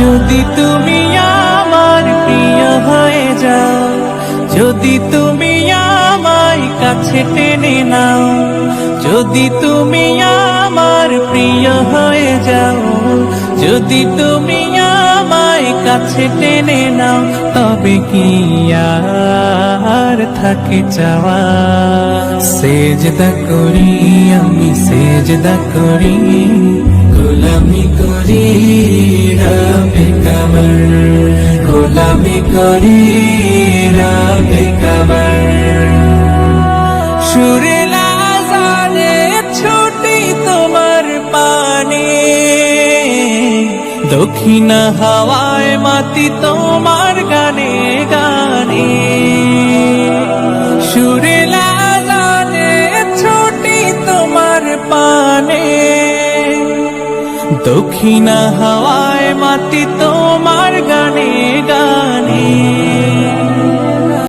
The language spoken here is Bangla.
যদি তুমি আমার প্রিয় হয়ে যাও, যদি তুমি আমায় কাছে টেনে নাও, যদি তুমি আমার প্রিয় হয়ে যাও, যদি তুমি আমায় কাছে টেনে নাও, তবে কি আর থাকে চাওয়া? সেজদা করি আমি, সেজদা করি করি রাবে কামর সুরে লাজানে ছুটি তোমার পানে। দক্ষিণা হাওয়ায় মাতি তোমার গানে গানে। সুরে লাজানে ছুটি তোমার পানে। দক্ষিণা হাওয়ায় মাটি তোমার গানে গানে।